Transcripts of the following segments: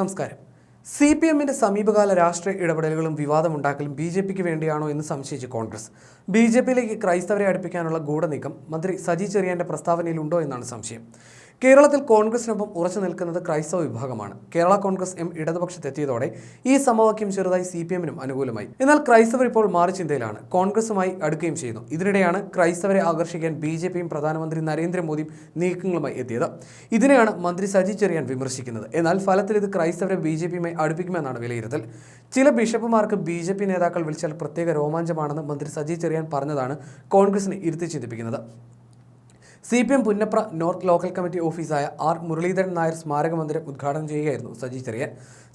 നമസ്കാരം. C P എമ്മിന്റെ സമീപകാല രാഷ്ട്രീയ ഇടപെടലുകളും വിവാദമുണ്ടാക്കലും ബി ജെ പിക്ക് വേണ്ടിയാണോ എന്ന് സംശയിച്ച് കോൺഗ്രസ്. ബി ജെ പിയിലേക്ക് ക്രൈസ്തവരെ അടുപ്പിക്കാനുള്ള ഗൂഢനീക്കം മന്ത്രി സജി ചെറിയാന്റെ പ്രസ്താവനയിലുണ്ടോ എന്നാണ് സംശയം. കേരളത്തിൽ കോൺഗ്രസിനൊപ്പം ഉറച്ചു നിൽക്കുന്നത് ക്രൈസ്തവ വിഭാഗമാണ്. കേരള കോൺഗ്രസ് എം ഇടതുപക്ഷത്തെത്തിയതോടെ ഈ സമവാക്യം ചെറുതായി സി പി എമ്മിനും അനുകൂലമായി. എന്നാൽ ക്രൈസ്തവർ ഇപ്പോൾ മാറി ചിന്തയിലാണ്. കോൺഗ്രസുമായി അടുക്കുകയും ചെയ്യുന്നു. ഇതിനിടെയാണ് ക്രൈസ്തവരെ ആകർഷിക്കാൻ ബി ജെ പിയും പ്രധാനമന്ത്രി നരേന്ദ്രമോദിയും നീക്കങ്ങളുമായി എത്തിയത്. ഇതിനെയാണ് മന്ത്രി സജി ചെറിയാൻ വിമർശിക്കുന്നത്. എന്നാൽ ഫലത്തിൽ ഇത് ക്രൈസ്തവരെ ബി ജെ പിയുമായി അടുപ്പിക്കുമെന്നാണ് വിലയിരുത്തൽ. ചില ബിഷപ്പുമാർക്ക് ബി ജെ പി നേതാക്കൾ വിളിച്ചാൽ പ്രത്യേക രോമാഞ്ചമാണെന്ന് മന്ത്രി സജി ചെറിയാൻ പറഞ്ഞതാണ് കോൺഗ്രസിനെ ഇരുത്തി ചിന്തിപ്പിക്കുന്നത്. C P M Punnapra north local committee ഓഫീസായ R Muraleedharan Nair സ്മാരക മന്ദിരം ഉദ്ഘാടനം ചെയ്യുകയായിരുന്നു സജി ചെറിയൻ.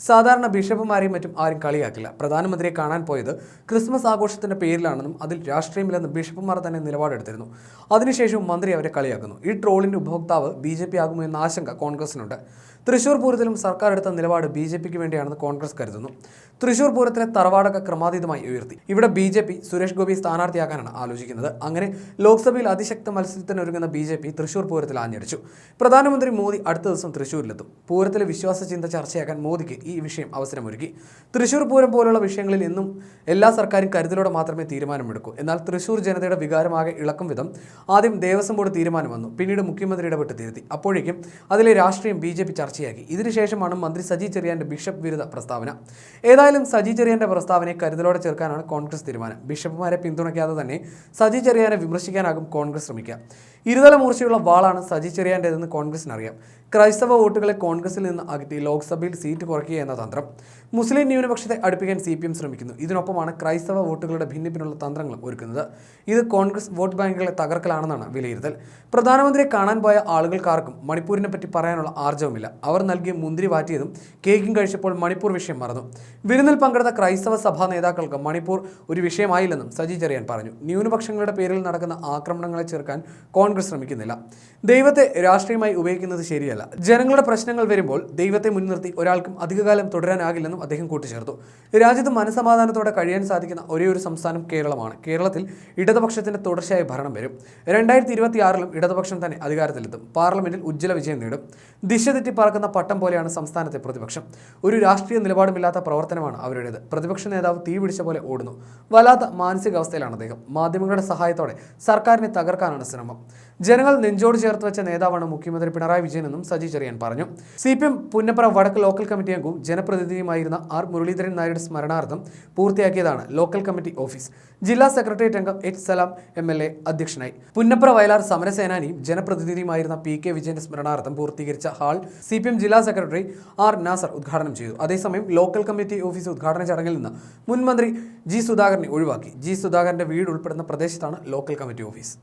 സാധാരണ ബിഷപ്പുമാരെയും മറ്റും ആരും കളിയാക്കില്ല. പ്രധാനമന്ത്രിയെ കാണാൻ പോയത് ക്രിസ്മസ് ആഘോഷത്തിന്റെ പേരിലാണെന്നും അതിൽ രാഷ്ട്രീയമില്ലെന്ന് ബിഷപ്പുമാർ തന്നെ നിലപാടെടുത്തിരുന്നു. അതിനുശേഷവും മന്ത്രി അവരെ കളിയാക്കുന്നു. ഈ ട്രോളിന്റെ ഉപഭോക്താവ് ബി ജെ പി ആകുമോ എന്ന ആശങ്ക കോൺഗ്രസിനുണ്ട്. തൃശൂർ പൂരത്തിലും സർക്കാർ എടുത്ത നിലപാട് ബി ജെ പിക്ക് വേണ്ടിയാണെന്ന് കോൺഗ്രസ് കരുതുന്നു. തൃശൂർ പൂരത്തിലെ തറവാടൊക്കെ ക്രമാതീതമായി ഉയർത്തി. ഇവിടെ B J P Suresh Gopi സ്ഥാനാർത്ഥിയാക്കാനാണ് ആലോചിക്കുന്നത്. അങ്ങനെ ലോക്സഭയിൽ അതിശക്ത മത്സരത്തിനൊരുങ്ങുന്ന ബി ജെ പി തൃശൂർ പൂരത്തിൽ ആഞ്ഞടിച്ചു. പ്രധാനമന്ത്രി മോദി അടുത്ത ദിവസം തൃശൂരിലെത്തും. പൂരത്തിലെ വിശ്വാസ ചിന്ത ചർച്ചയാക്കാൻ മോദിക്ക് ഈ വിഷയം അവസരമൊരുക്കി. തൃശൂർ പൂരം പോലുള്ള വിഷയങ്ങളിൽ എന്നും എല്ലാ സർക്കാരും കരുതലോടെ മാത്രമേ തീരുമാനമെടുക്കൂ. എന്നാൽ തൃശൂർ ജനതയുടെ വികാരമാകെ ഇളക്കും വിധം ആദ്യം ദേവസ്വം ബോർഡ് തീരുമാനം വന്നു. പിന്നീട് മുഖ്യമന്ത്രി ഇടപെട്ട് തിരുത്തി അപ്പോഴേക്കും അതിലെ രാഷ്ട്രീയം ബി ജെ പി ചർച്ചയാക്കി. ഇതിനുശേഷമാണ് മന്ത്രി സജി ചെറിയാന്റെ ബിഷപ്പ് വിരുദ്ധ പ്രസ്താവന. ഏതായാലും സജി ചെറിയാന്റെ പ്രസ്താവനയെ കരുതലോടെ ചേർക്കാനാണ് കോൺഗ്രസ് തീരുമാനം. ബിഷപ്പുമാരെ പിന്തുണയ്ക്കാതെ തന്നെ സജി ചെറിയാനെ വിമർശിക്കാനാകും കോൺഗ്രസ് ശ്രമിക്കുക. ഇരുതല മൂർച്ചയുള്ള വാളാണ് സജി ചെറിയാന്റെതെന്ന് കോൺഗ്രസിന് അറിയാം ക്രൈസ്തവ വോട്ടുകളെ കോൺഗ്രസിൽ നിന്ന് അകറ്റി ലോക്സഭയിൽ സീറ്റ് കുറയ്ക്കുക എന്ന തന്ത്രം മുസ്ലിം ന്യൂനപക്ഷത്തെ അടുപ്പിക്കാൻ സി പി എം ശ്രമിക്കുന്നു. ഇതിനൊപ്പമാണ് ക്രൈസ്തവ വോട്ടുകളുടെ ഭിന്നിപ്പിനുള്ള തന്ത്രങ്ങളും ഒരുക്കുന്നത്. ഇത് കോൺഗ്രസ് വോട്ട് ബാങ്കുകളെ തകർക്കലാണെന്നാണ് വിലയിരുത്തൽ. പ്രധാനമന്ത്രിയെ കാണാൻ പോയ ആളുകൾക്കാർക്കും മണിപ്പൂരിനെ പറ്റി പറയാനുള്ള ആർജവമില്ല. അവർ നൽകിയ മുന്തിരി വാറ്റിയതും കേക്കും കഴിച്ചപ്പോൾ മണിപ്പൂർ വിഷയം മറന്നു. വിരുന്നിൽ പങ്കെടുത്ത ക്രൈസ്തവ സഭാ നേതാക്കൾക്ക് മണിപ്പൂർ ഒരു വിഷയമായില്ലെന്നും സജി ചെറിയാൻ പറഞ്ഞു. ന്യൂനപക്ഷങ്ങളുടെ പേരിൽ നടക്കുന്ന ആക്രമണങ്ങളെ ചെറുക്കാൻ കോൺഗ്രസ് ശ്രമിക്കുന്നില്ല. ദൈവത്തെ രാഷ്ട്രീയമായി ഉപയോഗിക്കുന്നത് ശരിയല്ല. ജനങ്ങളുടെ പ്രശ്നങ്ങൾ വരുമ്പോൾ ദൈവത്തെ മുൻനിർത്തി ഒരാൾക്കും അധികകാലം തുടരാനാകില്ലെന്നും അദ്ദേഹം കൂട്ടിച്ചേർത്തു. രാജ്യത്ത് മനസമാധാനത്തോടെ കഴിയാൻ സാധിക്കുന്ന ഒരേ ഒരു സംസ്ഥാനം കേരളമാണ്. കേരളത്തിൽ ഇടതുപക്ഷത്തിന്റെ തുടർച്ചയായ ഭരണം വരും. രണ്ടായിരത്തി ഇരുപത്തിയാറിലും ഇടതുപക്ഷം തന്നെ അധികാരത്തിലെത്തും. പാർലമെന്റിൽ ഉജ്ജ്വല വിജയം നേടും. ദിശ തെറ്റി പറക്കുന്ന പട്ടം പോലെയാണ് സംസ്ഥാനത്തെ പ്രതിപക്ഷം. ഒരു രാഷ്ട്രീയ നിലപാടുമില്ലാത്ത പ്രവർത്തനമാണ് അവരുടേത്. പ്രതിപക്ഷ നേതാവ് തീ പിടിച്ച പോലെ ഓടുന്നു. വല്ലാത്ത മാനസികാവസ്ഥയിലാണ് അദ്ദേഹം. മാധ്യമങ്ങളുടെ സഹായത്തോടെ സർക്കാരിനെ തകർക്കാനാണ് ശ്രമം. ജനങ്ങൾ നെഞ്ചോട് ചേർത്ത് വെച്ച നേതാവാണ് മുഖ്യമന്ത്രി പിണറായി വിജയനെന്നും സജി ചെറിയാൻ പറഞ്ഞു. സി പി എം പുന്നപ്പുറ വടക്ക് ലോക്കൽ കമ്മിറ്റി അംഗവും ജനപ്രതിനിധിയുമായിരുന്ന ആർ മുരളീധരൻ നായരുടെ സ്മരണാർത്ഥം പൂർത്തിയാക്കിയതാണ് ലോക്കൽ കമ്മിറ്റി ഓഫീസ്. ജില്ലാ സെക്രട്ടേറിയറ്റ് അംഗം H Salam M L A അധ്യക്ഷനായി. പുന്നപ്പുറ വയലാർ സമരസേനാനിയും ജനപ്രതിനിധിയുമായിരുന്ന പി കെ വിജയന്റെ സ്മരണാർത്ഥം പൂർത്തീകരിച്ച ഹാൾ സി പി എം ജില്ലാ സെക്രട്ടറി ആർ നാസർ ഉദ്ഘാടനം ചെയ്തു. അതേസമയം ലോക്കൽ കമ്മിറ്റി ഓഫീസ് ഉദ്ഘാടന ചടങ്ങിൽ നിന്ന് മുൻമന്ത്രി ജി സുധാകരനെ ഒഴിവാക്കി. ജി സുധാകരന്റെ വീട് ഉൾപ്പെടുന്ന പ്രദേശത്താണ് ലോക്കൽ കമ്മിറ്റി ഓഫീസ്.